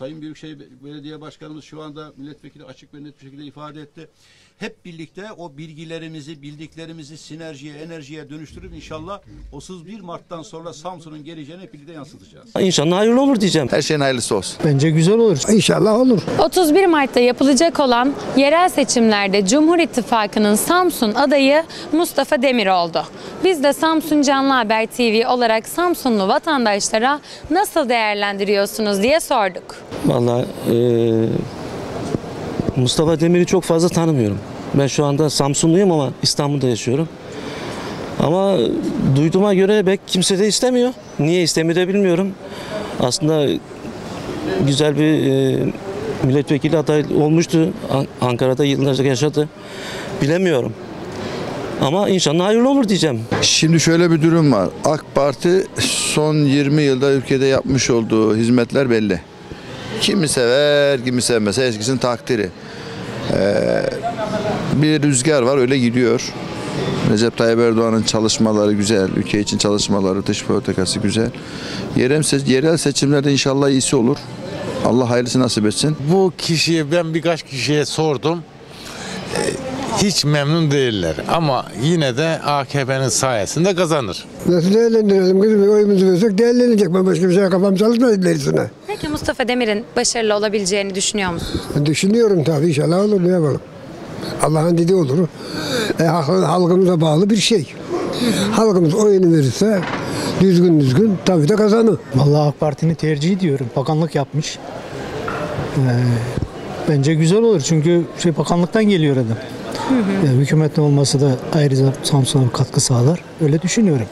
Sayın Büyükşehir Belediye Başkanımız şu anda milletvekili açık ve net bir şekilde ifade etti. Hep birlikte o bilgilerimizi, bildiklerimizi sinerjiye, enerjiye dönüştürüp inşallah 31 Mart'tan sonra Samsun'un geleceğini hep birlikte yansıtacağız. İnşallah hayırlı olur diyeceğim. Her şeyin hayırlısı olsun. Bence güzel olur. İnşallah olur. 31 Mart'ta yapılacak olan yerel seçimlerde Cumhur İttifakı'nın Samsun adayı Mustafa Demir oldu. Biz de Samsun Canlı Haber TV olarak Samsunlu vatandaşlara nasıl değerlendiriyorsunuz diye sorduk. Vallahi eee, Mustafa Demir'i çok fazla tanımıyorum. Ben şu anda Samsunluyum ama İstanbul'da yaşıyorum. Ama duyduğuma göre pek kimse de istemiyor. Niye istemiyor da bilmiyorum. Aslında güzel bir eee, milletvekili aday olmuştu. An- Ankara'da yıllarca yaşadı. Bilemiyorum. Ama inşallah hayırlı olur diyeceğim. Şimdi şöyle bir durum var. AK Parti son 20 yılda ülkede yapmış olduğu hizmetler belli. Kimi sever, kimi sevmez. Eskisinin takdiri. Ee, bir rüzgar var öyle gidiyor. Recep Tayyip Erdoğan'ın çalışmaları güzel. Ülke için çalışmaları, dış politikası güzel. Yerel, se- yerel seçimlerde inşallah iyisi olur. Allah hayırlısı nasip etsin. Bu kişiye ben birkaç kişiye sordum. Ee, Hiç memnun değiller ama yine de AKP'nin sayesinde kazanır. Nasıl değerlendirelim kızım? Oyumuzu versek değerlenecek. Ben başka bir şeye kafam çalışmaz ilerisine. Peki Mustafa Demir'in başarılı olabileceğini düşünüyor musunuz? Düşünüyorum tabii inşallah olur. Ne yapalım? Allah'ın dediği olur. E, halk- halkımıza bağlı bir şey. Halkımız oyunu verirse düzgün düzgün tabii de kazanır. Vallahi AK Parti'ni tercih ediyorum. Bakanlık yapmış. Ee, bence güzel olur çünkü şey bakanlıktan geliyor adam. Yani hükümetin olması da ayrıca Samsun'a katkı sağlar. Öyle düşünüyorum.